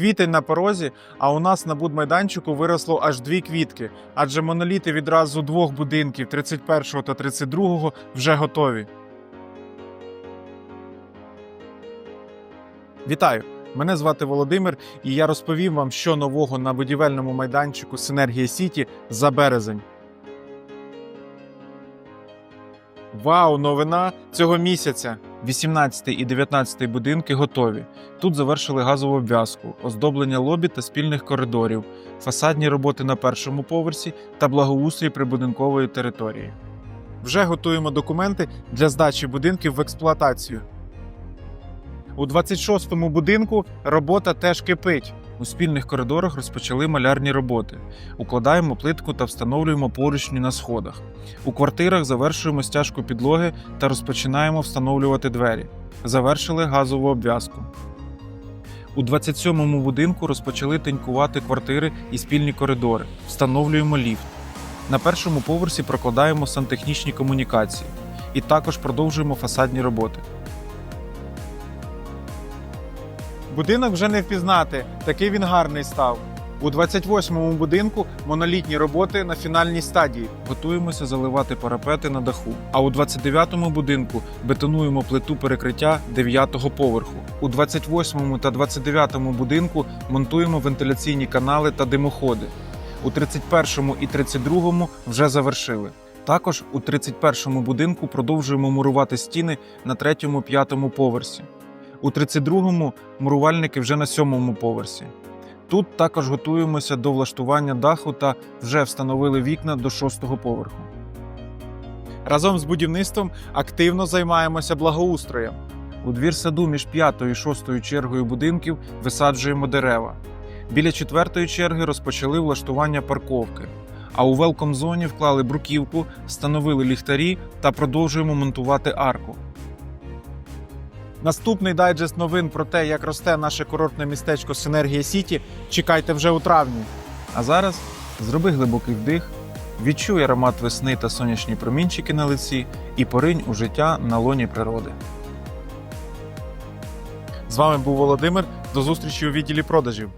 Квітень на порозі, а у нас на будмайданчику виросло аж дві квітки, адже моноліти відразу двох будинків 31 та 32 вже готові. Вітаю! Мене звати Володимир, і я розповім вам, що нового на будівельному майданчику Синергія Сіті за березень. Вау, новина цього місяця! 18 і 19 будинки готові. Тут завершили газову обв'язку, оздоблення лобі та спільних коридорів, фасадні роботи на першому поверсі та благоустрій прибудинкової території. Вже готуємо документи для здачі будинків в експлуатацію. У 26-му будинку робота теж кипить. У спільних коридорах розпочали малярні роботи. Укладаємо плитку та встановлюємо поручні на сходах. У квартирах завершуємо стяжку підлоги та розпочинаємо встановлювати двері. Завершили газову обв'язку. У 27-му будинку розпочали тенькувати квартири і спільні коридори. Встановлюємо ліфт. На першому поверсі прокладаємо сантехнічні комунікації. І також продовжуємо фасадні роботи. Будинок вже не впізнати, такий він гарний став. У 28-му будинку монолітні роботи на фінальній стадії. Готуємося заливати парапети на даху. А у 29-му будинку бетонуємо плиту перекриття 9-го поверху. У 28-му та 29-му будинку монтуємо вентиляційні канали та димоходи. У 31-му і 32-му вже завершили. Також у 31-му будинку продовжуємо мурувати стіни на 3-5 поверсі. У 32-му мурувальники вже на 7-му поверсі. Тут також готуємося до влаштування даху та вже встановили вікна до 6-го поверху. Разом з будівництвом активно займаємося благоустроєм. У двір саду між 5 і 6 чергою будинків висаджуємо дерева. Біля четвертої черги розпочали влаштування парковки. А у велком зоні вклали бруківку, встановили ліхтарі та продовжуємо монтувати арку. Наступний дайджест новин про те, як росте наше курортне містечко Синергія Сіті, чекайте вже у травні. А зараз зроби глибокий вдих, відчуй аромат весни та сонячні промінчики на лиці і поринь у життя на лоні природи. З вами був Володимир. До зустрічі у відділі продажів.